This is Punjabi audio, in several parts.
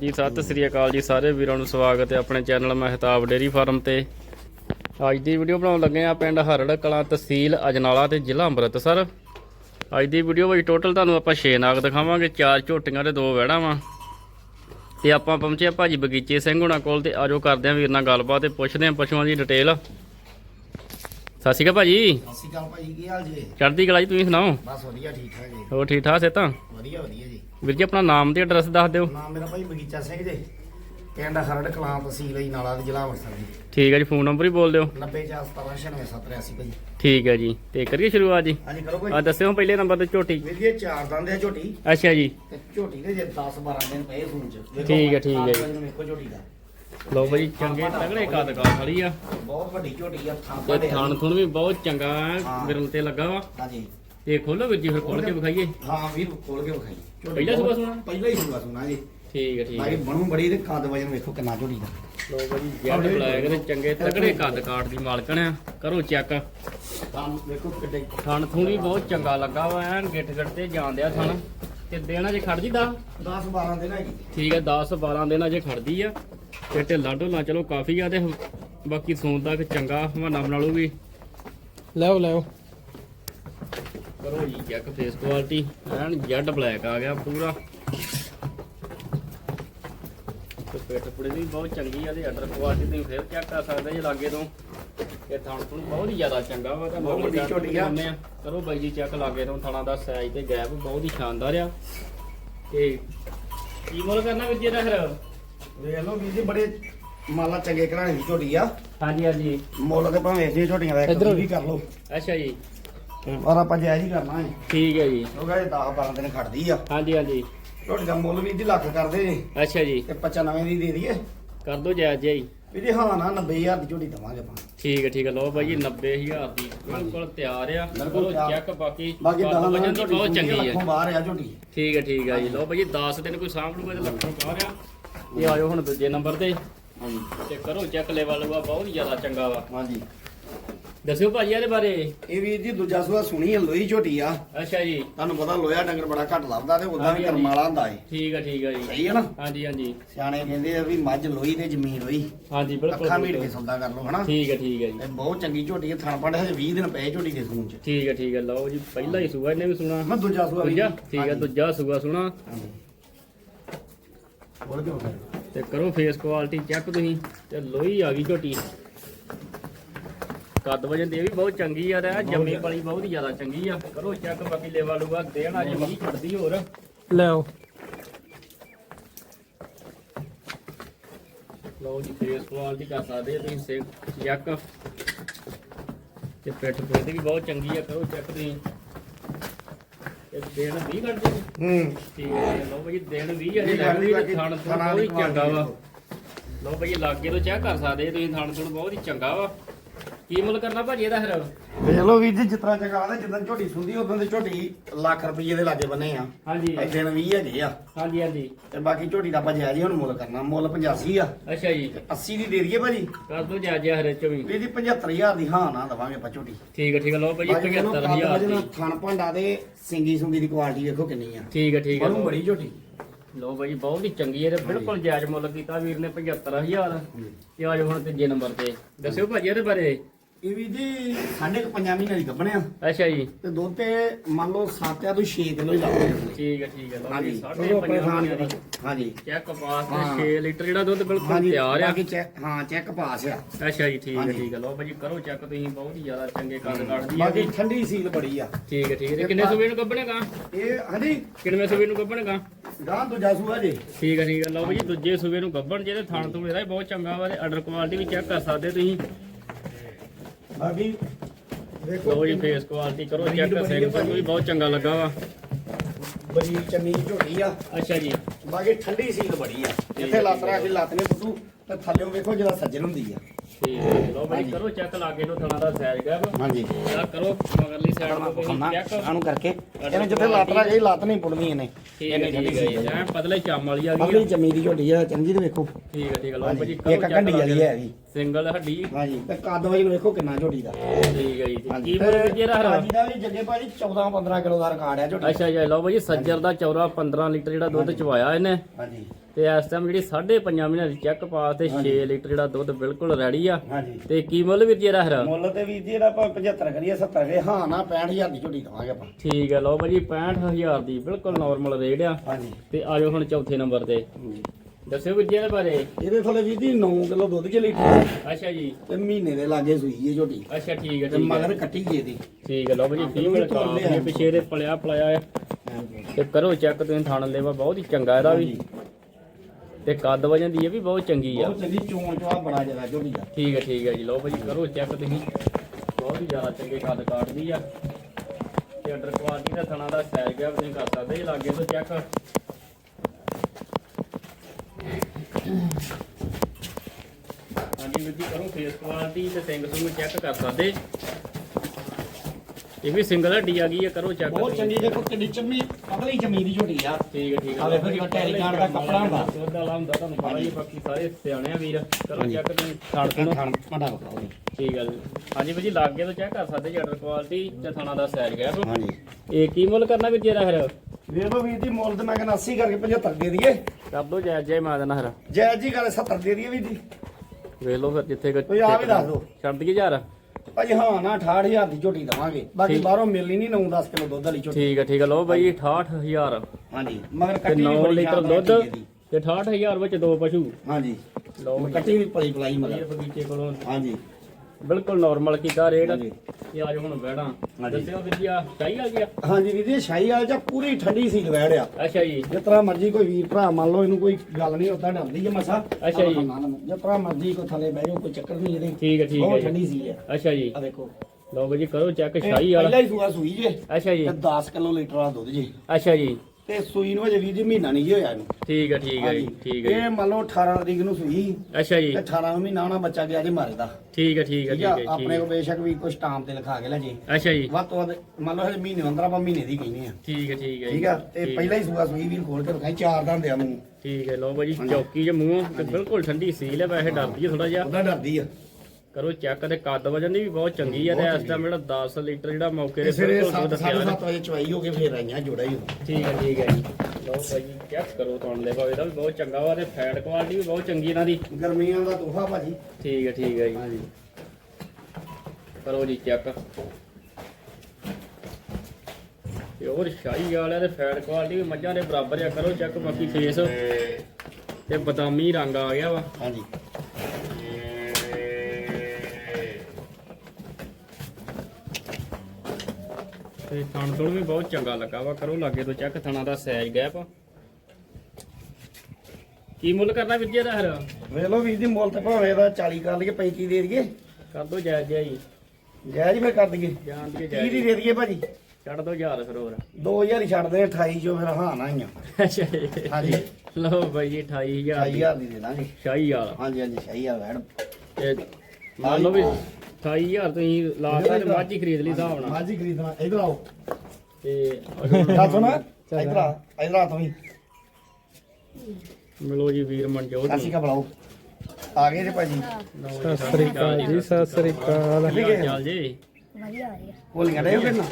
ਜੀ ਸਤਿ ਸ੍ਰੀ ਅਕਾਲ ਜੀ ਸਾਰੇ ਵੀਰਾਂ ਨੂੰ ਸਵਾਗਤ ਹੈ ਆਪਣੇ ਚੈਨਲ ਮਹਿਤਾਬ ਡੇਰੀ ਫਾਰਮ ਤੇ। ਅੱਜ ਦੀ ਵੀਡੀਓ ਬਣਾਉਣ ਲੱਗੇ ਆ ਪਿੰਡ ਹਰੜ ਕਲਾਂ ਤਹਿਸੀਲ ਅਜਨਾਲਾ ਤੇ ਜ਼ਿਲ੍ਹਾ ਅੰਮ੍ਰਿਤਸਰ। ਅੱਜ ਦੀ ਵੀਡੀਓ ਵਿੱਚ ਟੋਟਲ ਤੁਹਾਨੂੰ ਆਪਾਂ 6 ਨਾਗ ਦਿਖਾਵਾਂਗੇ ਚਾਰ ਝੋਟੀਆਂ ਤੇ ਦੋ ਵਹਿੜਾਂ ਵਾਂ। ਤੇ ਆਪਾਂ ਪਹੁੰਚੇ ਆ ਭਾਜੀ ਬਗੀਚੇ ਸਿੰਘ ਹੁਣਾਂ ਕੋਲ ਤੇ ਆਜੋ ਕਰਦੇ ਆ ਵੀਰ ਨਾਲ ਗੱਲਬਾਤ ਤੇ ਪੁੱਛਦੇ ਆ ਪਸ਼ੂਆਂ ਦੀ ਡਿਟੇਲ ਸਤਿ ਸ਼੍ਰੀ ਅਕਾਲ ਭਾਜੀ। ਸਤਿ ਸ਼੍ਰੀ ਅਕਾਲ ਭਾਈ ਕੀ ਹਾਲ ਜੀ? ਚੜ੍ਹਦੀ ਕਲਾ ਜੀ ਤੁਸੀਂ ਸੁਣਾਓ? ਬਸ ਵਧੀਆ ਠੀਕ ਠਾਕ ਜੀ। ਹੋਰ ਠੀਕ ਠਾਕ ਸੇ ਤਾਂ ਵਧੀਆ ਵਧੀਆ ਜੀ। ਵੀਰ ਜੀ ਆਪਣਾ ਨਾਮ ਤੇ ਐਡਰੈਸ ਦੱਸ ਦਿਓ। ਨਾਮ ਮੇਰਾ ਭਾਈ ਬਗੀਚਾ ਸਿੰਘ ਜੀ। ਪਿੰਡ ਹਰੜ ਕਲਾਂ ਤਹਿਸੀਲ ਹੀ ਨਾਲਾ ਦੇ ਜ਼ਿਲ੍ਹਾ ਅੰਮ੍ਰਿਤਸਰ ਜੀ। ਠੀਕ ਹੈ ਜੀ ਫੋਨ ਨੰਬਰ ਹੀ ਬੋਲ ਦਿਓ। 90417968783 ਭਾਈ। ਠੀਕ ਹੈ ਜੀ ਤੇ ਕਰੀਏ ਸ਼ੁਰੂਆਤ ਜੀ? ਹਾਂਜੀ ਕਰੋ ਆ ਭਾਈ ਦੱਸਿਓ ਪਹਿਲੇ ਨੰਬਰ ਤੇ ਝੋਟੀ। ਵੀਰ ਜੀ ਇਹ ਚਾਰ ਦੰਦ ਹੈ ਝੋਟੀ। ਅੱਛਾ ਜੀ। ਤੇ ਝੋਟੀ ਦੇ ਜੇ 10 12 ਦਿਨ ਪਏ ਸੂਣ ਚ। ਠੀਕ ਹੈ, ਠੀਕ ਹੈ ਜੀ। ਆਹ ਵੇਖੋ ਝੋਟੀ ਦਾ। ਲਓ ਬਈ ਚੰਗੇ ਤਗੜੇ ਕੱਦ ਕਾ ਖੜੀ ਆ। ਬਹੁਤ ਵੱਡੀ ਝੋਟੀ ਆ ਥਾਂ ਤੇ ਥਣ ਥੁਣ ਵੀ ਬਹੁਤ ਚੰਗਾ। ਵਿਰਲ ਤੇ ਲੱਗਾ ਵਾ। ਹਾਂਜੀ। ਤੇ ਖੋਲੋ ਵੀਰ ਜੀ ਫਿਰ ਖੋਲ ਕੇ ਵਿਖਾਈਏ। ਹਾਂ ਵੀਰ ਖੋਲ ਕੇ ਵਿਖਾਈ ਪਹਿਲਾ ਬਹੁਤ- ਸੂਣਾ? ਪਹਿਲਾ ਹੀ ਸੂਆ ਸੁਣਾ ਜੀ। ਠੀਕ ਹੈ ਠੀਕ ਭਾਈ ਹੈ ਬਣੂ ਬੜੀ ਤੇ ਕੱਦ ਵਜਨ ਵੇਖੋ ਕਿੰਨਾ ਝੋਟੀ ਦਾ। ਲਓ ਬਈ ਜੈਡ ਬਲੈਕ ਦੇ ਚੰਗੇ ਤਗੜੇ ਕੱਦ ਕਾਟ ਦੀ ਮਾਲਕਣ ਆ। ਕਰੋ ਚੈੱਕ। ਤਾਂ ਵੇਖੋ ਕਿੱਡੇ ਥਣ ਥੁਣ ਵੀ ਬਹੁਤ ਚੰਗਾ ਲੱਗਾ ਵਾ ਐਨ ਗਿੱਟ ਗਿੱਟ ਤੇ ਜਾਂਦਿਆ ਥਣ। ਤੇ ਦੇਣਾ ਜੇ ਖੜਦੀ ਦਾ 10 12 ਦਿਨ ਹੈਗੀ ਠੀਕ ਹੈ 10 12 ਦਿਨ ਅਜੇ ਖੜਦੀ ਆ। ਤੇ ਢਿੱਲਾ ਢੋਲਾ ਚਲੋ ਕਾਫੀ ਆ ਤੇ ਬਾਕੀ ਸੂਣ ਤੱਕ ਚੰਗਾ ਹਵਾਨਾ ਨਾਲੋਂ ਵੀ। ਲੈਓ ਲੈਓ। ਕਰੋ ਜੀ check face quality. N Z black ਆ ਗਿਆ ਪੂਰਾ। ਤੇ ਪੇਟ ਪੁੜੇ ਦੀ ਬਹੁਤ ਚੰਗੀ ਆ ਤੇ ਆਰਡਰ ਕੁਆਲਿਟੀ ਤੁਸੀਂ ਫੇਰ ਚੈੱਕ ਕਰ ਸਕਦੇ ਜੇ ਲਾਗੇ ਤੋਂ। ਇਹ ਥਣ ਥੁਣ ਬਹੁਤ ਹੀ ਜ਼ਿਆਦਾ ਚੰਗਾ ਵਾ ਤਾਂ ਬਹੁਤ ਵੱਡੀ ਝੋਟੀ ਆ। ਕਰੋ ਬਾਈ ਜੀ ਚੈੱਕ ਲਾਗੇ ਤੋਂ ਥਣਾ ਦਾ ਸਾਈਜ਼ ਤੇ ਗੈਪ ਬਹੁਤ ਹੀ ਸ਼ਾਨਦਾਰ ਆ। ਤੇ ਕੀ ਮੁੱਲ ਕਰਨਾ ਵੀਰ ਜੀ ਇਹਦਾ ਫਿਰ? ਵੇਖ ਲਓ ਵੀਰ ਜੀ ਬੜੇ ਮਾਲਾ ਚੰਗੇ ਘਰਾਣੇ ਦੀ ਝੋਟੀ ਆ। ਹਾਂਜੀ ਹਾਂਜੀ। ਮੁੱਲ ਤੇ ਭਾਵੇਂ ਇਸੇ ਝੋਟੀਆਂ ਦਾ ਇੱਕ ਵੀ। ਕਰ ਲਓ। ਅੱਛਾ ਜੀ। ਪਰ ਆਪਾਂ ਜਾਇਜ਼ ਹੀ ਕਰਨਾ ਹੈ। ਠੀਕ ਹੈ ਜੀ। ਉਹ ਕਹਿੰਦੇ 10 12 ਦਿਨ ਖੜਦੀ ਆ। ਹਾਂਜੀ ਹਾਂਜੀ। ਝੋਟੀ ਦਾ ਮੁੱਲ ਵੀ ਜੀ ਲੱਖ ਕਰਦੇ ਅੱਛਾ ਜੀ। ਤੇ 95 ਦੀ ਦੇ ਦਈਏ। ਕਰ ਦੋ ਜਾਇਜ਼ ਜੀ ਵੀ ਜੀ ਹਾਂ ਨਾ 90000 ਦੀ ਝੋਟੀ ਦਵਾਂਗੇ ਆਪਾਂ। ਠੀਕ ਹੈ ਠੀਕ ਹੈ। ਲਓ ਜੀ 90000 ਦੀ ਬਿਲਕੁਲ ਤਿਆਰ ਆ। ਬਿਲਕੁਲ। ਚੈੱਕ ਬਾਕੀ ਬਾਕੀ ਕੱਦ 10 ਵਜਨ ਦੀ ਬਹੁਤ ਚੰਗੀ ਹੈ ਬਾਹਰ ਆ ਝੋਟੀ। ਠੀਕ ਹੈ ਠੀਕ ਹੈ ਜੀ। ਲਓ ਜੀ 10 ਦਿਨ ਕੋਈ ਸਾਂਭ ਲੂਗਾ ਤੇ ਲੱਖੋਂ ਬਾਹਰ ਆ ਇਹ ਆਜੋ ਹੁਣ ਦੂਜੇ ਨੰਬਰ ਤੇ। ਹਾਂਜੀ। ਤੇ ਕਰੋ ਚੈੱਕ ਲੈਵਲ ਵਾ ਬਹੁਤ ਜ਼ਿਆਦਾ ਚੰਗਾ ਵਾ। ਹਾਂਜੀ। ਦੱਸਿਓ ਭਾਜੀ ਇਹਦੇ ਬਾਰੇ। ਇਹ ਵੀਰ ਜੀ ਦੂਜਾ ਸੂਆ ਸੁਣੀ ਹੈ ਲੋਹੀ ਝੋਟੀ ਆ। ਅੱਛਾ ਜੀ। ਤੁਹਾਨੂੰ ਪਤਾ ਲੋਹਾ ਡੰਗਰ ਬੜਾ ਘੱਟ ਲੱਭਦਾ ਤੇ ਉਦਾਂ ਵੀ ਹਾਂਜੀ, ਕਰਮ ਵਾਲਾ ਹੁੰਦਾ ਏ। ਠੀਕ ਹੈ ਠੀਕ ਹੈ ਜੀ। ਸਹੀ ਹੈ ਨਾ? ਹਾਂਜੀ ਹਾਂਜੀ। ਸਿਆਣੇ ਕਹਿੰਦੇ ਆ ਵੀ ਮੱਝ ਲੋਹੀ ਤੇ ਜ਼ਮੀਨ ਲੋਹੀ। ਹਾਂਜੀ ਬਿਲਕੁਲ ਅੱਖਾਂ ਮੀਟ ਕੇ ਬਿਲਕੁਲ। ਸੌਦਾ ਕਰ ਲਓ ਹਨਾ? ਠੀਕ ਹੈ ਠੀਕ ਹੈ ਜੀ। ਇਹ ਬਹੁਤ ਚੰਗੀ ਝੋਟੀ ਹੈ ਥਣ ਪੰਡ ਹਜੇ 20 ਦਿਨ ਪਏ ਝੋਟੀ ਦੇ ਸੂਣ ਚ। ਠੀਕ ਹੈ ਠੀਕ ਹੈ ਲਓ ਜੀ ਪਹਿਲਾ ਹੀ ਸੂਆ ਇਹਨੇ ਵੀ ਸੁਣਾ। ਮੈਂ ਦੂਜਾ ਸੂਆ ਵੀ। ਦੂਜਾ ਠੀਕ ਹਾਂਜੀ। ਦੂਜਾ ਸੂਆ ਸੁਣਾ। ਬੋਲ ਕੇ। ਤੇ ਕਰੋ ਫੇਸ ਕੁਆਲਿਟੀ ਚੈੱਕ ਤੁਸੀਂ। ਤੇ ਲੋਹੀ ਆ ਗਈ ਝੋਟੀ। ਕੱਦ ਵਜਨ ਦੀ ਇਹ ਵੀ ਬਹੁਤ ਚੰਗੀ ਆ ਤੇ ਜੰਮੀ ਵਾਲੀ ਬਹੁਤ ਹੀ ਜ਼ਿਆਦਾ ਚੰਗੀ ਆ। ਕਰੋ ਚੈੱਕ ਬਾਕੀ ਲੇਵਾ ਲੂਗਾ ਦੇਣ ਅਜੇ ਮੀਂਹ ਛੱਡਦੀ ਹੋਰ। ਲੈਓ ਲਓ ਜੀ ਫੇਸ ਕੁਆਲਿਟੀ ਕਰ ਸਕਦੇ ਆ ਤੁਸੀਂ ਸੇ ਚੈੱਕ ਤੇ ਪਿੱਠ ਪੁੱਠ ਦੀ ਵੀ ਬਹੁਤ ਚੰਗੀ ਆ ਕਰੋ ਚੈੱਕ ਤੁਸੀਂ। ਇਹ ਦੇਣ 20 ਕੱਢ ਦੇ ਹੂੰ। ਠੀਕ ਹੈ ਲਓ ਭਾਈ ਦੇਣ 20 ਅਜੇ ਵੀਹ ਲੱਗਦੀ ਤੇ ਬਾਕੀ ਥਣ ਥਣ ਬਹੁਤ ਹੀ ਚੰਗਾ ਵਾ। ਲਓ ਭਾਈ ਲਾਗੇ ਤੋਂ ਚੈੱਕ ਕਰ ਸਕਦੇ ਆ ਤੁਸੀਂ ਥਣ ਥਣ ਬਹੁਤ ਹੀ ਚੰਗਾ ਵਾ। ਕੀ ਮੁੱਲ ਕਰਨਾ ਭਾਜੀ ਇਹਦਾ ਫਿਰ? ਵੇਖ ਲਓ ਵੀਰ ਜੀ ਜਿਤਨਾ ਚੰਗਾ ਆਦਾ ਜਿੱਦਾਂ ਝੋਟੀ ਸੁੰਦੀ ਉਦੋਂ ਦੀ ਝੋਟੀ ਲੱਖ ਰੁਪਏ ਦੇ ਲਾਗੇ ਬੰਨੇ ਆ। ਹਾਂਜੀ। ਇਹ ਦਿਨ 20 ਹੈਗੇ ਆ। ਹਾਂਜੀ ਹਾਂਜੀ। ਤੇ ਬਾਕੀ ਝੋਟੀ ਦਾ ਆਪਾਂ ਜਾਇਜ਼ ਹੀ ਹੁਣ ਮੁੱਲ ਕਰਨਾ। ਮੁੱਲ 85 ਆ। ਅੱਛਾ ਜੀ। 80 ਦੀ ਦੇ ਦਈਏ ਭਾਜੀ। ਕਰ ਦੋ ਜਾ ਜਾ ਹਰੇ ਚੋਂ ਵੀ। ਵੀਰ ਜੀ 75000 ਦੀ ਹਾਂ ਨਾ ਦਵਾਂਗੇ ਆਪਾਂ ਝੋਟੀ। ਠੀਕ ਹੈ ਠੀਕ ਹੈ ਲਓ ਭਾਈ ਬਾਕੀ ਇਹਨੂੰ ਕੱਦ 75000 ਵਜਨ ਦੀ। ਥਣ ਭਾਂਡਾ ਦੇ ਸਿੰਗੀ ਸੁੰਗੀ ਦੀ ਕੁਆਲਿਟੀ ਵੇਖੋ ਕਿੰਨੀ ਆ। ਠੀਕ ਹੈ ਠੀਕ ਹੈ ਬੜੂ ਲਓ- ਬੜੀ ਝੋਟੀ। ਲਓ ਭਾਈ ਬਹੁਤ ਹੀ ਚੰਗੀ ਹੈ ਤੇ ਬਿਲਕੁਲ ਜਾਇਜ਼ ਮੁੱਲ ਕੀਤਾ ਵੀਰ ਨੇ 75000 ਤੇ ਆਜੋ ਹੁਣ ਤੀਜੇ ਨੰਬਰ ਤੇ। ਦੱਸਿਓ ਭਾਜੀ ਇਹਦੇ ਬਾਰੇ। ਇਹ ਵੀ ਜੀ ਸਾਢੇ ਕੁ ਪੰਜਾਂ ਮਹੀਨੇ ਦੀ ਗੱਭਣਿਆ। ਅੱਛਾ ਜੀ। ਤੇ ਦੁੱਧ ਤੇ ਮੰਨ ਲਓ 7 ਤੋਂ 6 ਕਿਲੋ ਹੀ ਲੱਗਦੇ ਠੀਕ ਹੈ ਠੀਕ ਹੈ ਲਓ ਹਾਂਜੀ। ਸਾਢੇ ਚਲੋ ਪੰਜਾਂ ਪਰੇਸ਼ਾਨ ਮਹੀਨਿਆਂ ਦੀ ਹਾਂਜੀ। ਚੈੱਕ ਪਾਸ ਤੇ ਹਾਂ। 6 ਲੀਟਰ ਜਿਹੜਾ ਦੁੱਧ ਬਿਲਕੁਲ ਹਾਂਜੀ ਤਿਆਰ ਆ। ਬਾਕੀ ਚੈੱਕ ਹਾਂ ਚੈੱਕ ਪਾਸ ਆ। ਅੱਛਾ ਜੀ ਠੀਕ ਹੈ ਹਾਂਜੀ। ਠੀਕ ਹੈ ਲਓ ਭਾਜੀ ਕਰੋ ਚੈੱਕ ਤੁਸੀਂ ਬਹੁਤ ਹੀ ਜ਼ਿਆਦਾ ਚੰਗੇ ਕੰਨ ਕੱਢਦੀ ਆ ਬਾਕੀ ਠੰਡੀ ਸੀਲ ਬੜੀ ਆ। ਠੀਕ ਹੈ ਠੀਕ ਹੈ ਤੇ ਕਿੰਨੇ ਸੂਬੇ ਨੂੰ ਕੱਢਣੇਗਾ ਇਹ ਹਾਂਜੀ। ਕਿੰਨੇ ਸੂਬੇ ਨੂੰ ਕੱਢਣੇਗਾ ਗਾਂ ਦੂਜਾ ਸੂਆ ਜੀ। ਠੀਕ ਹੈ ਠੀਕ ਹੈ ਲਓ ਭਾਜੀ ਦੂਜੇ ਸੂਬੇ ਨੂੰ ਗੱਭਣ ਜਿਹਦੇ ਥਣ ਤੋਂ ਇਹਦਾ ਵੀ ਬਹੁਤ ਚੰਗਾ ਵਾ ਤੇ ਆਰਡਰ ਕੁਆਲਿਟੀ ਵੀ ਚੈੱਕ ਕਰ ਸਕਦੇ ਤੁਸੀਂ। ਬਾਕੀ ਦੇਖੋ ਲਓ ਜੀ ਫੇਸ ਕੁਆਲਿਟੀ ਕਰੋ ਚੈੱਕ ਸਿੰਘ ਸਾਨੂੰ ਵੀ ਬਹੁਤ ਚੰਗਾ ਲੱਗਾ ਵਾ। ਬੜੀ ਚੰਗੀ ਝੋਟੀ ਆ। ਅੱਛਾ ਜੀ। ਬਾਕੀ ਠੰਡੀ ਸੀਲ ਬੜੀ ਆ। ਜਿੱਥੇ ਲੱਤ ਰੱਖ ਕੇ ਲੱਤ ਨੇ ਪੁੱਟੂ ਤੇ ਥੱਲੇੋਂ ਵੇਖੋ ਜਿਹੜਾ ਸੱਜਣ ਹੁੰਦੀ ਆ। ਠੀਕ ਹੈ ਲਓ ਭਾਜੀ ਹਾਂਜੀ। ਕਰੋ ਚੈੱਕ ਲਾਗੇ ਨੂੰ ਥਣਾ ਦਾ ਸਾਈਜ਼ ਗਾ ਹਾਂਜੀ। ਆ ਕਰੋ ਮਗਰਲੀ ਸਾਈਡ ਤੋਂ ਤੁਸੀਂ ਚੈੱਕ ਆਨੂੰ ਕਰਕੇ। ਇਹਨੇ ਜਿੱਥੇ ਲੱਤ ਰੱਖ ਇਹ ਲੱਤ ਨਹੀਂ ਪੁੱਟਣੀ ਇਹਨੇ। ਠੀਕ ਹੈ ਠੀਕ ਹੈ ਜੀ। ਐਂ ਪਤਲੇ ਚਮ ਵਾਲੀ ਆ ਗਈ ਅਗਲੀ ਆ। ਚਮੀ ਦੀ ਝੋਟੀ ਆ ਚੰਗੀ ਤੇ ਵੇਖੋ। ਠੀਕ ਹੈ ਠੀਕ ਹੈ। ਲਓ ਭਾਜੀ ਹਾਂਜੀ ਕਰੋ ਇੱਕ check ਕੰਡੀ ਲਾਗੇ ਵਾਲੀ ਨੂੰ। ਹੈ ਵੀ ਸਿੰਗਲ ਹੱਡੀ। ਹਾਂਜੀ ਤੇ ਕੱਦ ਵੇਖੋ ਕਿੰਨਾ ਝੋਟੀ ਦਾ। ਠੀਕ ਹੈ ਜੀ। ਤੇ ਕੀ ਮੁੱਲ ਵੀਰ ਜੀ ਇਹਦਾ ਹਰਾ? ਭਾਜੀ ਦਾ ਵੀ ਜੱਗੇ ਭਾਜੀ 14 15 ਕਿਲੋ ਦਾ ਰਿਕਾਰਡ ਹੈ ਝੋਟੀ ਅੱਛਾ ਜੀ ਲਓ ਬਾਈ ਸੱਜਰ ਦਾ ਚੌਰਾ 15 ਲੀਟਰ ਜਿਹੜਾ ਦੁੱਧ ਚਵਾਇਆ ਇਹਨੇ। ਹਾਂਜੀ। ਤੇ ਇਸ ਟਾਈਮ ਜਿਹੜੀ 5.5 ਮਹੀਨੇ ਦੀ ਚੈੱਕ ਪਾਸ ਤੇ 6 ਲੀਟਰ ਜਿਹੜਾ ਦੁੱਧ ਬਿਲਕੁਲ ਰੈਡੀ ਆ। ਹਾਂਜੀ। ਤੇ ਕੀ ਮੁੱਲ ਵੀਰ ਜੀ ਇਹਦਾ ਹਰਾ ਮੁੱਲ ਤੇ ਵੀਰ ਜੀ ਇਹਦਾ ਆਪਾਂ 75 ਕਰੀਏ 70 ਕਰੀਏ। ਹਾਂ ਨਾ 65000 ਦੀ ਝੋਟੀ ਦਵਾਂਗੇ ਆਪਾਂ। ਠੀਕ ਹੈ ਲਓ ਬਾਈ 65000 ਦੀ ਬਿਲਕੁਲ ਨਾਰਮਲ ਰੇਟ ਆ। ਹਾਂਜੀ। ਤੇ ਆਜੋ ਹੁਣ ਚੌਥੇ ਨੰਬਰ ਤੇ। ਦੱਸਿਓ ਵੀਰ ਜੀ ਇਹਦੇ ਬਾਰੇ। ਇਹਦੇ ਥੱਲੇ ਵੀਰ ਜੀ 9 ਕਿਲੋ ਦੁੱਧ ਚ ਲੀਟਰ ਅੱਛਾ ਜੀ। ਤੇ ਮਹੀਨੇ ਦੇ ਲਾਗੇ ਸੂਈ ਇਹ ਝੋਟੀ। ਅੱਛਾ ਠੀਕ ਹੈ ਤੇ ਮਗਰ ਹੈ ਕੱਟੀ ਜੇ ਦੀ ਠੀਕ ਹੈ ਲਓ ਬਾਈ ਫੀਮੇਲ ਦੇ ਪਿਛੇ ਇਹਦੇ ਪਲਿਆ ਪਲਾਇਆ ਤੇ ਕਰੋ ਚੈੱਕ ਤੁਸੀਂ ਥਾਣ ਲੈਵਾ ਬਹੁਤ ਹੀ ਚੰਗਾ ਇਹਦਾ ਵੀ। ਤੇ ਕੱਦ ਵਜਨ ਦੀ ਇਹ ਵੀ ਬਹੁਤ ਚੰਗੀ ਆ। ਬਹੁਤ ਚੰਗੀ ਚੋਣ ਚਵਾ ਬੜਾ ਜ਼ਿਆਦਾ ਝੋਟੀ ਦਾ ਠੀਕ ਹੈ ਠੀਕ ਹੈ ਜੀ। ਲਓ ਭਾਜੀ ਕਰੋ ਚੈੱਕ ਤੁਸੀਂ। ਬਹੁਤ ਹੀ ਜ਼ਿਆਦਾ ਚੰਗੇ ਕੱਦ ਕਾਟਦੀ ਆ। ਤੇ ਅੰਡਰ ਕੁਆਲਿਟੀ ਦਾ ਥਣਾ ਦਾ ਸਾਈਜ਼ ਗਿਆ ਤੁਸੀਂ ਕਰ ਸਕਦੇ ਜੀ ਲਾਗੇ ਤੋਂ ਚੈੱਕ ਹਾਂਜੀ ਵੀਰ ਜੀ ਕਰੋ ਫੇਸ ਕੁਆਲਿਟੀ ਤੇ ਸਿੰਘ ਸੁੰਗ ਚੈੱਕ ਕਰ ਸਕਦੇ। ਇਹ ਵੀ ਸਿੰਗਲ ਹੱਡੀ ਆ ਗਈ ਹੈ ਕਰੋ ਚੈੱਕ ਬਹੁਤ ਚੰਗੀ ਦੇਖੋ ਕਿੰਨੀ ਚੰਮੀ ਪਤਲੀ ਦੀ ਝੋਟੀ ਆ। ਠੀਕ ਹੈ ਠੀਕ ਆ। ਵੇਖੋ ਜਿਹੜਾ ਟੈਰੀ ਕਾਰਡ ਦਾ ਕੱਪੜਾ ਹੁੰਦਾ। ਦੁੱਧ ਵਾਲਾ ਹੁੰਦਾ ਤੁਹਾਨੂੰ ਪਤਾ ਹੀ ਬਾਕੀ ਸਾਰੇ ਸਿਆਣੇ ਆ ਵੀਰ। ਕਰੋ। ਚੈੱਕ ਤੁਸੀਂ ਥਾਣ ਸੁਣੋ ਖਾਣ ਮਾਡਾ ਬਤਾਓ ਠੀਕ ਹੈ ਜੀ। ਹਾਂਜੀ ਵੀਰ ਜੀ ਲਾਗੇ ਤੋਂ ਚੈੱਕ ਕਰ ਸਕਦੇ ਜੀ ਆਰਡਰ ਕੁਆਲਿਟੀ ਤੇ ਥਾਣਾ ਦਾ ਸਾਈਜ਼ ਗਿਆ ਹਾਂਜੀ। ਇਹ ਕੀ ਮੁੱਲ ਕਰਨਾ ਵੀਰ ਜੀ ਇਹਦਾ ਫਿਰ? ਵੇਖ ਲਓ ਵੀਰ ਜੀ ਮੁੱਲ ਤੇ ਮੈਂ ਕਹਿੰਦਾ 80 ਕਰਕੇ 75 ਦੇ ਦਈਏ। ਕਰ ਦੋ ਜੈ ਜੈ ਮਾਂ ਦਾ ਨਹਰ ਜਾਇਜ਼ ਜੀ ਗੱਲ 70 ਦੇ ਦਈਏ ਵੀਰ ਜੀ। ਵੇਖ ਲਓ ਫਿਰ ਜਿੱਥੇ ਕੁ- ਤੁਸੀਂ ਆਪ ਹੀ ਦੱਸ ਦਿਓ। ਛੱਡ ਦਈਏ ਯਾਰ ਭਾਜੀ ਹਾਂ ਨਾ 68000 ਦੀ ਝੋਟੀ ਦਵਾਂਗੇ। ਬਾਕੀ। ਬਾਹਰੋਂ ਮਿਲਣੀ ਨਹੀਂ 9-10 ਕਿਲੋ ਦੁੱਧ ਵਾਲੀ ਝੋਟੀ। ਠੀਕ ਹੈ ਠੀਕ ਹੈ ਲਓ ਬਾਈ 68000 ਹਾਂਜੀ ਮਗਰ ਤੇ ਕੱਟੀ 9 ਵੀ ਬੜੀ ਲੀਟਰ ਸ਼ਾਨਦਾਰ ਦੁੱਧ ਚੀਜ਼ ਹੈ ਜੀ। ਤੇ 68000 ਵਿੱਚ ਦੋ ਪਸ਼ੂ। ਹਾਂਜੀ। ਲਓ ਕੱਟੀ ਵੀ ਪਲੀ ਪਲਾਈ ਮਗਰ। ਬਗੀਚੇ ਕੋਲੋਂ। ਹਾਂਜੀ। ਬਿਲਕੁਲ ਨਾਰਮਲ ਕੀਤਾ ਰੇਟ ਹਾਂਜੀ। ਇਹ ਆਜੋ ਹੁਣ ਬੈਠਾਂ। ਹਾਂਜੀ। ਦੱਸਿਓ ਵੀਰ ਜੀ ਆ ਚਾਹੀ ਆ? ਗਿਆ ਹਾਂਜੀ ਵੀਰ ਜੀ ਸ਼ਾਹੀ ਵਾਲ ਚ ਪੂਰੀ ਠੰਡੀ ਸੀ ਲਵੈੜ ਆ। ਅੱਛਾ ਜੀ। ਜਿਸ ਤਰ੍ਹਾਂ ਮਰਜ਼ੀ ਕੋਈ ਵੀਰ ਭਰਾ ਮੰਨ ਲਓ ਇਹਨੂੰ ਕੋਈ ਗੱਲ ਨਹੀਂ ਹੁੰਦਾ ਡਰਦੀ ਹੈ ਮਸਾ। ਅੱਛਾ ਜੀ। ਜਿਸ ਤਰ੍ਹਾਂ ਮਰਜ਼ੀ ਕੋਈ ਥੱਲੇ ਬਹਿ ਜਾਓ ਕੋਈ ਚੱਕਰ ਨਹੀਂ ਇਹਦੇ। ਠੀਕ ਹੈ ਠੀਕ ਬਹੁਤ ਹੈ ਜੀ। ਠੰਡੀ ਸੀ ਹੈ ਅੱਛਾ ਜੀ। ਆ ਦੇਖੋ। ਲਓ ਜੀ ਕਰੋ ਚੈੱਕ ਇਹ ਸ਼ਾਹੀ ਵਾਲਾ। ਪਹਿਲਾ ਹੀ ਸੂਆ ਸੂਈ ਜੇ। ਅੱਛਾ ਜੀ। ਤੇ 10 ਕਿਲੋ ਲੀਟਰ ਵਾਲਾ ਦੁੱਧ ਜੀ। ਅੱਛਾ ਜੀ। ਤੇ ਸੂਈ ਨੂੰ ਅਜੇ ਵੀਰ ਜੀ ਮਹੀਨਾ ਨਹੀਂ ਜੀ ਹੋਇਆ ਇਹਨੂੰ। ਠੀਕ ਹੈ ਠੀਕ ਹੈ ਜੀ ਠੀਕ ਹੈ ਜੀ। ਇਹ ਮੰਨ ਲਓ 18 ਤਰੀਕ ਨੂੰ ਸੂਈ। ਅੱਛਾ ਜੀ। ਤੇ 18 ਮਹੀਨਾ ਉਹਨਾਂ ਬੱਚਾ ਗਿਆ ਜੇ ਮਾਰੇ ਦਾ। ਠੀਕ ਹੈ ਠੀਕ ਹੈ ਠੀਕ ਠੀਕ ਆ ਹੈ ਆਪਣੇ ਠੀਕ ਕੋ ਬੇਸ਼ੱਕ ਵੀ ਕੁਝ ਟਾਮ ਤੇ ਲਿਖਾ ਕੇ ਲੈ ਜੀ। ਅੱਛਾ ਜੀ। ਵੱਧ ਤੋਂ ਵੱਧ ਮੰਨ ਲਓ ਹਜੇ ਮਹੀਨੇ ਅੰਦਰ ਆਪਾਂ ਮਹੀਨੇ ਦੀ ਕਹਿੰਦੇ ਆ। ਠੀਕ ਹੈ ਠੀਕ ਹੈ ਠੀਕ ਆ? ਤੇ ਪਹਿਲਾ ਹੀ ਸੂਆ ਸੂਈ ਵੀਰ ਖੋਲ ਕੇ ਰਖਾਈ ਚਾਰ ਦੰਦ ਆ ਮੂੰਹ। ਠੀਕ ਹੈ ਲਓ ਬਾਈ ਜੀ ਚੌਕੀ ਜੇ ਮੂੰਹੋਂ ਤੇ ਬਿਲਕੁਲ ਠੰਡੀ ਸੀਲ ਹੈ ਵੈਸੇ ਡਰਦੀ ਹੈ ਥੋੜਾ ਜਿਹਾ। ਉਹਦਾ ਡਰਦੀ ਆ। ਕਰੋ ਚੈੱਕ ਤੇ ਕੱਦ ਵਜਨ ਦੀ ਵੀ ਬਹੁਤ ਚੰਗੀ ਹੈ ਤੇ ਇਸ ਟਾਈਮ ਜਿਹੜਾ 10 ਲੀਟਰ ਜਿਹੜਾ ਮੌਕੇ ਤੇ ਦੇ ਸਵੇਰੇ ਬਿਲਕੁਲ ਦੁੱਧ 7 ਤਿਆਰ ਹੈ। 7 ਵਜੇ ਚਵਾਈ ਹੋ ਕੇ ਫੇਰ ਆਈਆਂ ਜੋੜਾ ਹੀ। ਠੀਕ ਹੈ ਠੀਕ ਹੈ ਜੀ। ਲਓ ਜੀ ਚੈੱਕ ਕਰੋ ਤੁਹਾਨੂੰ ਦੇ ਭਾਵੇਂ ਦਾ ਵੀ ਬਹੁਤ ਚੰਗਾ ਵਾ ਤੇ ਫੈਟ ਕੁਆਲਿਟੀ ਵੀ ਬਹੁਤ ਚੰਗੀ ਇਹਨਾਂ ਦੀ। ਗਰਮੀਆਂ ਦਾ ਤੋਹਫਾ ਭਾਜੀ। ਠੀਕ ਹੈ ਠੀਕ ਹੈ ਜੀ। ਹਾਂਜੀ। ਕਰੋ ਜੀ ਚੈੱਕ ਤੇ ਹੋਰ ਸ਼ਾਹੀ ਵਾਲਿਆ ਤੇ ਫੈਟ ਕੁਆਲਿਟੀ ਵੀ ਮੱਝਾਂ ਦੇ ਬਰਾਬਰ ਆ ਕਰੋ ਚੈੱਕ ਬਾਕੀ ਫੇਸ ਤੇ ਬਦਾਮੀ ਰੰਗ ਆ ਗਿਆ ਵਾ। ਹਾਂਜੀ। ਤੇ ਥਣ ਤੋਂ ਵੀ ਬਹੁਤ ਚੰਗਾ ਲੱਗਾ ਵਾ। ਕਰੋ ਲਾਗੇ ਤੋਂ ਚੈੱਕ ਥਣਾ ਦਾ ਸਾਈਜ਼ ਗੈਪ। ਕੀ ਮੁੱਲ ਕਰਨਾ ਵੀਰ ਜੀ ਇਹਦਾ ਹਰ ਵੇਖ ਲਓ ਵੀਰ ਜੀ ਮੁੱਲ ਤੇ ਭਾਵੇਂ ਇਹਦਾ 40 ਕਰ ਲਈਏ 35 ਦੇ ਦਈਏ। ਕਰ ਦੋ ਜਾਇਜ਼ ਜਿਹਾ ਜੀ। ਜਾਇਜ਼ ਫੇਰ ਕਰ ਦਈਏ। ਜਾਣ ਕੇ 30 ਦੀ ਜਾਇਜ਼ ਦੇ ਦਈਏ ਭਾਜੀ। ਛੱਡ ਦੋ ਯਾਰ ਫਿਰ ਹੋਰ। 2000 ਹੀ ਛੱਡਦੇ ਆ, 28 ਚੋਂ ਫਿਰ ਹਾਂ ਨਾ ਹੀ ਆ ਅੱਛਾ ਜੀ। ਹਾਂਜੀ। ਲਓ ਬਾਈ ਜੀ 28000 ਦੀ। 28000 ਦੀ ਦੇ ਦਾਂਗੇ। ਸ਼ਾਹੀ ਵਾਲਾ ਹਾਂਜੀ ਹਾਂਜੀ ਸਹੀ ਆ ਵੈਣ ਤੇ ਮੰਨ ਲਓ ਵੀ 28000 ਤੁਸੀਂ ਲਾਤਾ ਤੇ ਮੱਝ ਹੀ ਖਰੀਦ ਲਈ ਹਿਸਾਬ ਨਾਲ। ਮਾਜੀ ਖਰੀਦਣਾ ਇਧਰ ਆਓ। ਤੇ ਇਧਰ ਆ ਇਧਰ ਆ ਤੁਸੀਂ। ਮਿਲੋ ਜੀ ਵੀਰ ਮਨਜੋਤ ਅਸੀਂ ਕਾ ਬੁਲਾਓ। ਆ ਗਏ ਜੀ ਭਾਜੀ। ਸਤਿ ਸ੍ਰੀ ਅਕਾਲ ਜੀ ਸਤਿ ਸ੍ਰੀ ਅਕਾਲ। ਚਾਲ ਜੀ। ਵਧੀਆ ਵਧੀਆ ਹੋਲੀਆਂ ਡੇ ਕਿੰਨਾ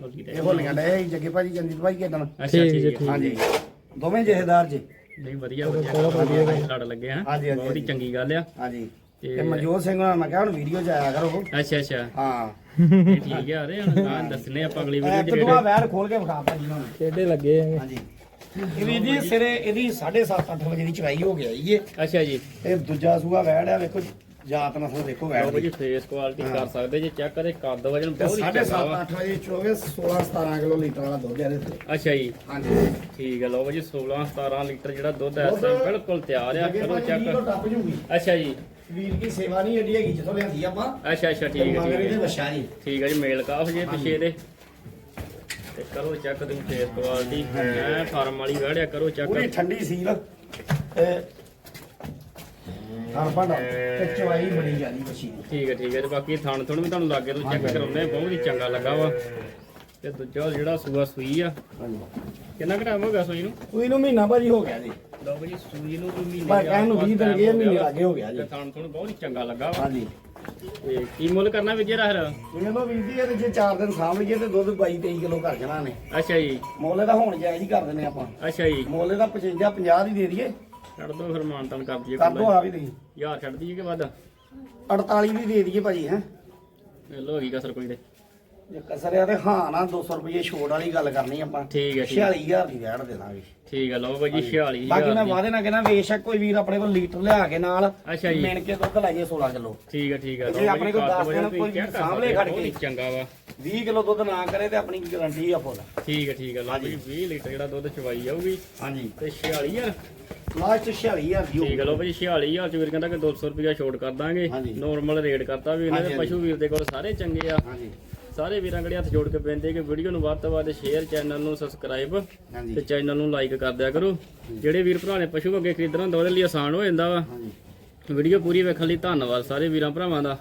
ਬਾਕੀ ਤਾਂ ਇਹ ਹੋਲੀਆਂ ਡੇ ਜੱਗੇ ਭਾਜੀ ਜੰਦੀਪ ਭਾਈ ਕਿਦਾਂ ਅੱਛਾ ਠੀਕ ਹੈ। ਹਾਂਜੀ। ਦੋਵੇਂ ਜਹੇਦਾਰ ਜੀ। ਨਹੀਂ ਵਧੀਆ ਵਧੀਆ। ਵਧੀਆ। ਲੜ ਲੱਗੇ ਹਾਂ ਹਾਂਜੀ, ਹਾਂਜੀ, ਬਹੁਤ ਹੀ ਹਾਂਜੀ। ਚੰਗੀ ਗੱਲ ਆ। ਹਾਂਜੀ। ਤੇ- ਮਨਜੋਤ ਸਿੰਘ ਨਾਲ ਮੈਂ ਕਿਹਾ ਹੁਣ ਵੀਡੀਓ ਚ ਆਇਆ ਕਰੋ। ਅੱਛਾ ਅੱਛਾ। ਹਾਂ। ਇਹ ਠੀਕ ਆ ਰਹੇ ਹੁਣ ਗਾਂ ਦੱਸਨੇ ਆਪਾਂ ਅਗਲੀ ਵੀਡੀਓ ਚ ਦੁਆ ਰੇਟ ਵੈਰ ਖੋਲ ਕੇ ਵਿਖਾ ਭਾਜੀ ਨੂੰ। ਕਿਹੜੇ ਲੱਗੇ ਆ ਹਾਂਜੀ। ਇਹ ਜੀ ਸਿਰੇ ਇਹਦੀ 7:30 8 ਵਜੇ ਦੀ ਚਵਾਈ ਹੋ ਗਿਆ ਜੀ ਇਹ। ਅੱਛਾ ਜੀ। ਇਹ ਦੂਜਾ ਸੂਆ ਵੈੜ ਆ ਵੇਖੋ ਜਾਤ ਨਸਲ ਦੇਖੋ ਵੈੜ ਦੀ। ਜੀ ਫੇਸ ਕੁਆਲਿਟੀ ਕਰ ਸਕਦੇ ਜੇ ਚੈੱਕ ਕਰੇ ਕੱਦ ਵਜਨ ਬਹੁਤ ਹੀ ਸਾਢੇ ਚੰਗਾ ਸੱਤ ਵਾ। ਅੱਠ ਵਜੇ ਚੋਗੇ 16 17 ਕਿਲੋ ਲੀਟਰ ਵਾਲਾ ਦੁੱਧ ਇਹਦੇ ਤੇ। ਅੱਛਾ ਜੀ। ਹਾਂਜੀ। ਠੀਕ ਹੈ ਲਓ ਜੀ 16 17 ਲੀਟਰ ਜਿਹੜਾ ਦੁੱਧ ਹੈ ਬਿਲਕੁਲ ਤਿਆਰ ਆ ਕਰੋ ਚੈੱਕ ਅੱਛਾ ਜੀ। ਵੀਰ ਦੀ ਸੇਵਾ ਨਹੀਂ ਏਡੀ ਹੈਗੀ ਜਿੱਥੋਂ ਲਿਆਂਦੀ ਆਪਾਂ। ਅੱਛਾ ਅੱਛਾ ਠੀਕ ਹੈ ਮਗਰ ਠੀਕ ਇਹਦੇ ਹੈ। ਵਛਾ ਜੀ। ਠੀਕ ਹੈ ਜੀ ਮੇਲ ਕਾਫ ਜੇ ਪਿਛੇ ਇਹਦੇ ਤੇ ਕਰੋ ਚੈੱਕ ਤੁਸੀਂ ਫੇਸ ਕੁਆਲਿਟੀ ਐ ਫਾਰਮ ਵਾਲੀ ਵੜਿਆ ਕਰੋ ਚੈੱਕ। ਪੂਰੀ ਠੰਡੀ ਸੀਲ। ਤੇ ਹਰ ਭਾਂਡਾ ਤੇ ਚਵਾਈ ਬੜੀ ਜ਼ਿਆਦੀ ਵਛੀ ਦੀ। ਠੀਕ ਹੈ ਠੀਕ ਹੈ। ਤੇ ਬਾਕੀ ਥਣ ਥਣ ਵੀ ਤੁਹਾਨੂੰ ਲਾਗੇ ਤੋਂ ਚੈੱਕ ਕਰਾਉਂਦੇ ਆ ਬਹੁਤ ਹੀ ਚੰਗਾ ਲੱਗਾ ਵਾ। ਤੇ ਦੂਜਾ ਜਿਹੜਾ ਸੂਆ ਸੂਈ ਆ। ਹਾਂਜੀ। ਕਿੰਨਾ ਕੁ ਟਾਈਮ ਹੋ ਗਿਆ ਸੂਈ ਨੂੰ? ਕੋਈ ਨੂੰ ਮਹੀਨਾ ਭਾਜੀ ਹੋ ਗਿਆ ਜੀ। ਲਓ ਬਈ ਸੂਈ ਨੂੰ ਕੋਈ ਮਹੀਨੇ ਮੈਂ ਦੇ ਕਹਿਣ ਨੂੰ ਆਸ-ਪਾਸ 20 ਦਿਨ time ਗਏ ਹੋ ਮਹੀਨੇ ਗਿਆ। ਲਾਗੇ ਹੋ ਗਿਆ ਜੀ। ਤੇ ਥਾਣ ਥੁਣ ਬਹੁਤ ਹੀ ਚੰਗਾ ਲੱਗਾ। ਵਾ। ਹਾਂਜੀ। ਤੇ ਕੀ ਮੁੱਲ ਕਰਨਾ ਵਿਜੇ ਰਹਰ ਇਹ ਲੋ ਵੀਰ ਜੀ ਇਹਦੇ ਜੇ 4 ਦਿਨ ਸਾਂਭ ਲਈਏ ਤੇ ਦੁੱਧ 22 23 ਕਿਲੋ ਕਰ ਜਾਣਾ ਨੇ। ਅੱਛਾ ਜੀ। ਮੋਲੇ ਦਾ ਹੁਣ ਜਾਇਜ਼ ਹੀ ਕਰ ਦਿੰਨੇ ਆਪਾਂ। ਅੱਛਾ ਜੀ। ਮੋਲੇ ਦਾ 55 50 ਦੀ ਦੇ ਦਈਏ। ਛੱਡ ਦੋ ਫਿਰ ਮਾਨਤਾਨ ਕਰ ਦਈਏ ਕਰ ਦੋ ਆ ਵੀ ਤੁਸੀਂ। ਯਾਰ ਛੱਡ ਦਈਏ ਕਿ ਵੱਧ? 48 ਦੀ ਦੇ ਦਈਏ ਭਾਜੀ ਹੈ। ਲੋ ਗਈ ਕਸਰ ਕੋਈ ਦੇ। ਜੇ ਕਸਰ ਆ ਤੇ ਹਾਂ ਨਾ 200 ਰੁਪਏ ਛੋੜ ਵਾਲੀ ਗੱਲ ਕਰਨੀ ਆਪਾਂ। ਠੀਕ ਹੈ ਠੀਕ ਹੈ। 46000 ਦੀ ਵੈੜ ਦੇ ਦਾਂਗੇ। ਠੀਕ ਹੈ ਲਓ ਬਾਈ ਜੀ 46000 ਬਾਕੀ ਮੈਂ ਦੀ। ਵਾਦੇ ਨਾਲ ਕਹਿੰਦਾ ਬੇਸ਼ੱਕ ਕੋਈ ਵੀਰ ਆਪਣੇ ਕੋਲ ਲੀਟਰ ਲਿਆ ਕੇ ਨਾਲ ਅੱਛਾ ਜੀ। ਮਿਣ ਕੇ ਦੁੱਧ ਲੈ ਜੇ 16 ਕਿਲੋ। ਠੀਕ ਹੈ ਠੀਕ ਹੈ। ਜੇ ਆਪਣੇ ਕੋਲ ਦਸ ਦਿਨ ਕੋਈ ਸਾਂਭਲੇ ਖੜ ਕੇ। ਚੰਗਾ ਵਾ। 20 ਕਿਲੋ ਦੁੱਧ ਨਾ ਕਰੇ ਤੇ ਆਪਣੀ ਗਾਰੰਟੀ ਆ ਫੁੱਲ। ਠੀਕ ਹੈ ਠੀਕ ਹੈ ਲਓ ਬਈ 20 ਲੀਟਰ ਜਿਹੜਾ ਦੁੱਧ ਚਵਾਈ ਜਾਊਗੀ। ਹਾਂਜੀ। ਤੇ 46000 ਲਾਸਟ 46000 ਦੀ ਠੀਕ ਹੈ ਲਓ ਬਈ 46000 ਚ ਵੀਰ ਕਹਿੰਦਾ ਕਿ 200 ਰੁਪਇਆ ਛੋਟ ਕਰ ਦਾਂਗੇ। ਹਾਂਜੀ। ਨੋਰਮਲ ਰੇਟ ਕਰਤਾ ਵੀ ਇਹਨਾਂ ਦੇ ਹਾਂਜੀ, ਪਸ਼ੂ ਵੀਰ ਦੇ ਕੋਲ ਸਾਰੇ ਚੰਗੇ ਆ। ਹਾਂਜੀ। ਸਾਰੇ ਵੀਰਾਂ ਕੋਲੇ ਹੱਥ ਜੋੜ ਕੇ ਬੇਨਤੀ ਕਿ ਵੀਡੀਓ ਨੂੰ ਵੱਧ ਤੋਂ ਵੱਧ ਸ਼ੇਅਰ ਚੈਨਲ ਨੂੰ ਸਬਸਕ੍ਰਾਈਬ ਤੇ ਚੈਨਲ ਨੂੰ ਲਾਈਕ ਕਰ ਦਿਆ ਕਰੋ। ਜਿਹੜੇ ਵੀਰ ਭਰਾ ਨੇ ਪਸ਼ੂ ਅੱਗੇ ਖਰੀਦਣਾ ਹੁੰਦਾ ਉਹਦੇ ਲਈ ਆਸਾਨ ਹੋ ਜਾਂਦਾ ਵਾ। ਵੀਡੀਓ ਪੂਰੀ ਵੇਖਣ ਲਈ ਧੰਨਵਾਦ ਸਾਰੇ ਵੀਰਾਂ ਭਰਾਵਾਂ ਦਾ।